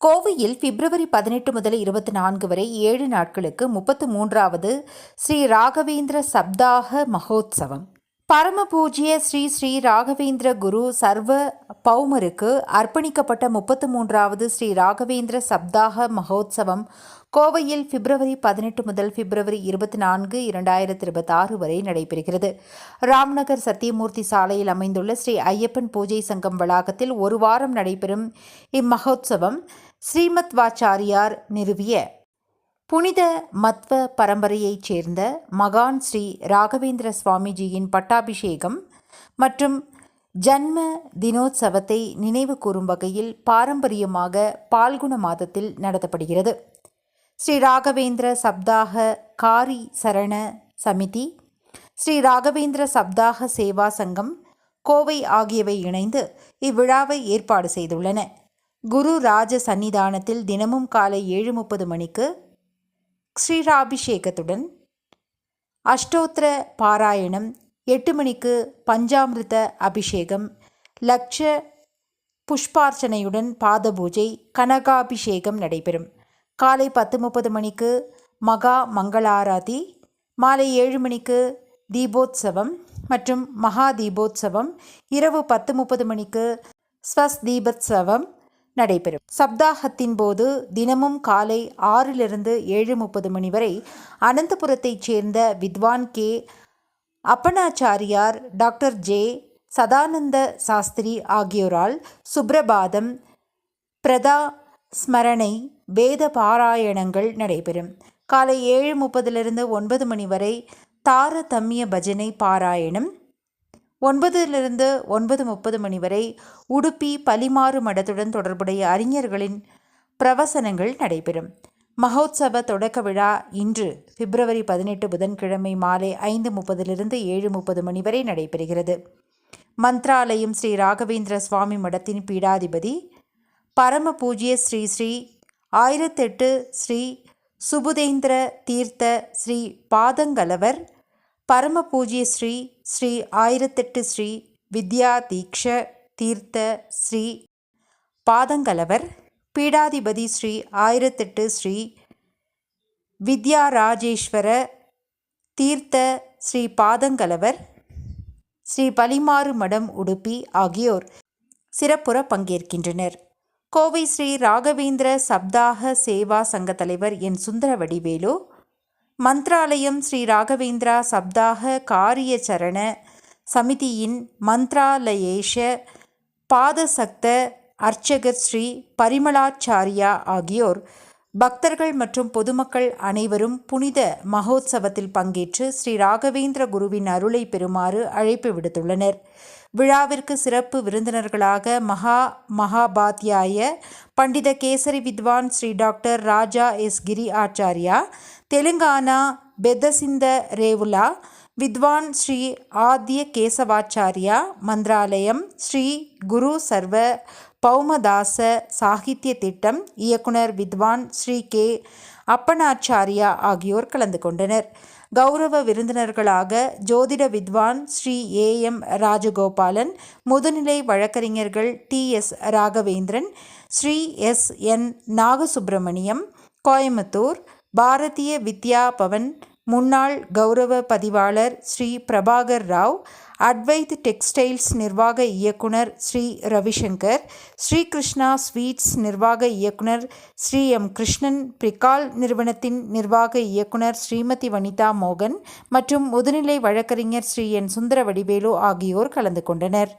கோவையில் பிப்ரவரி பதினெட்டு முதல் இருபத்தி நான்கு வரை ஏழு நாட்களுக்கு முப்பத்து மூன்றாவது ஸ்ரீ ராகவேந்திர சப்தாக மகோத்சவம். பரம பூஜ்ய ஸ்ரீ ஸ்ரீ ராகவேந்திர குரு சர்வ பௌமருக்கு அர்ப்பணிக்கப்பட்ட முப்பத்து மூன்றாவது ஸ்ரீ ராகவேந்திர சப்தாக மகோத்சவம் கோவையில் பிப்ரவரி பதினெட்டு முதல் பிப்ரவரி இருபத்தி நான்கு இரண்டாயிரத்தி இருபத்தாறு வரை நடைபெறுகிறது. ராம்நகர் சத்தியமூர்த்தி சாலையில் அமைந்துள்ள ஸ்ரீ ஐயப்பன் பூஜை சங்கம் வளாகத்தில் ஒரு வாரம் நடைபெறும் இம்மகோத்சவம் ஸ்ரீமத் வாச்சாரியார் நிறுவிய புனித மத்வ பரம்பரையைச் சேர்ந்த மகான் ஸ்ரீ ராகவேந்திர சுவாமிஜியின் பட்டாபிஷேகம் மற்றும் ஜன்ம தினோத்சவத்தை நினைவு கூறும் வகையில் பாரம்பரியமாக பால்குண மாதத்தில் நடத்தப்படுகிறது. ஸ்ரீ ராகவேந்திர சப்தாக காரி சரண சமிதி ஸ்ரீ ராகவேந்திர சப்தாக சேவா சங்கம் கோவை ஆகியவை இணைந்து இவ்விழாவை ஏற்பாடு செய்துள்ளன. குரு ராஜ சன்னிதானத்தில் தினமும் காலை ஏழு முப்பது மணிக்கு ஸ்ரீராபிஷேகத்துடன் அஷ்டோத்திர பாராயணம் எட்டு மணிக்கு பஞ்சாமிர்த அபிஷேகம் லட்ச புஷ்பார்ச்சனையுடன் பாத பூஜை கனகாபிஷேகம் நடைபெறும். காலை பத்து முப்பது மணிக்கு மகா மங்களாராதி மாலை ஏழு மணிக்கு தீபோத்சவம் மற்றும் மகா தீபோத்சவம் இரவு பத்து முப்பது மணிக்கு ஸ்வஸ் தீபோத்சவம் நடைபெறும். சப்தாகத்தின் போது தினமும் காலை ஆறிலிருந்து ஏழு முப்பது மணி வரை அனந்தபுரத்தைச் சேர்ந்த வித்வான் K. Appanacharyar doctor J. Sadananda Shastri ஆகியோரால் சுப்ரபாதம் பிரதா ஸ்மரணை வேத பாராயணங்கள் நடைபெறும். காலை ஏழு முப்பதிலிருந்து ஒன்பது மணி வரை தாரதமிய பஜனை பாராயணம் ஒன்பதிலிருந்து ஒன்பது முப்பது மணி வரை உடுப்பி பலிமாறு மடத்துடன் தொடர்புடைய அறிஞர்களின் பிரவசனங்கள் நடைபெறும். மகோத்சவ தொடக்க விழா இன்று பிப்ரவரி பதினெட்டு புதன்கிழமை மாலை ஐந்து முப்பதிலிருந்து ஏழு முப்பது மணி வரை நடைபெறுகிறது. மந்த்ராலயம் ஸ்ரீ ராகவேந்திர சுவாமி மடத்தின் பீடாதிபதி பரம பூஜ்ய ஸ்ரீ ஸ்ரீ ஆயிரத்தெட்டு ஸ்ரீ சுபுதேந்திர தீர்த்த ஸ்ரீ பாதங்கலவர் பரம பூஜ்ய ஸ்ரீ ஸ்ரீ ஆயிரத்தெட்டு ஸ்ரீ வித்யா தீக்ஷ தீர்த்த ஸ்ரீ பாதங்கலவர் பீடாதிபதி ஸ்ரீ ஆயிரத்தெட்டு ஸ்ரீ வித்யாராஜேஸ்வர தீர்த்த ஸ்ரீ பாதங்கலவர் ஸ்ரீ பலிமாறு மடம் உடுப்பி ஆகியோர் சிறப்புற பங்கேற்கின்றனர். கோவை ஸ்ரீ ராகவேந்திர சப்தாக சேவா சங்க தலைவர் என் சுந்தர வடிவேலு மந்த்ராலயம் ஸ்ரீ ராகவேந்திரா சப்தாக காரிய சரண சமிதியின் மந்த்ராலயேஷ பாதசக்த அர்ச்சகர் ஸ்ரீ பரிமளாச்சாரியா ஆகியோர். பக்தர்கள் மற்றும் பொதுமக்கள் அனைவரும் புனித மகோத்சவத்தில் பங்கேற்று ஸ்ரீ ராகவேந்திர குருவின் அருளை பெறுமாறு அழைப்பு விடுத்துள்ளனர். விழாவிற்கு சிறப்பு விருந்தினர்களாக மகா மகாபாத்யாய பண்டித கேசரி வித்வான் ஸ்ரீ டாக்டர் ராஜா எஸ் கிரி ஆச்சாரியா தெலுங்கானா பெதசிந்த ரேவுலா வித்வான் ஸ்ரீ ஆத்ய கேசவாச்சாரியா மந்திராலயம் ஸ்ரீ குரு சர்வ பௌமதாச சாகித்ய திட்டம் இயக்குனர் வித்வான் ஸ்ரீ கே. அப்பனாச்சாரியா ஆகியோர் கலந்து கொண்டனர். கௌரவ விருந்தினர்களாக ஜோதிட வித்வான் ஸ்ரீ ஏ. எம். ராஜகோபாலன் முதுநிலை வழக்கறிஞர்கள் T. S. Raghavendran Shri S. N. Nagasubramaniam Coimbatore Bharatiya Vidya Bhavan முன்னாள் கௌரவ பதிவாளர் ஸ்ரீ பிரபாகர் ராவ் அட்வைத் டெக்ஸ்டைல்ஸ் நிர்வாக இயக்குனர் ஸ்ரீ ரவிசங்கர் ஸ்ரீ கிருஷ்ணா ஸ்வீட்ஸ் நிர்வாக இயக்குனர் ஸ்ரீ எம் கிருஷ்ணன் பிரிகால் நிறுவனத்தின் நிர்வாக இயக்குனர் ஸ்ரீமதி வனிதா மோகன் மற்றும் முதுநிலை வழக்கறிஞர் ஸ்ரீ என் சுந்தர வடிவேலு ஆகியோர் கலந்து கொண்டனர்.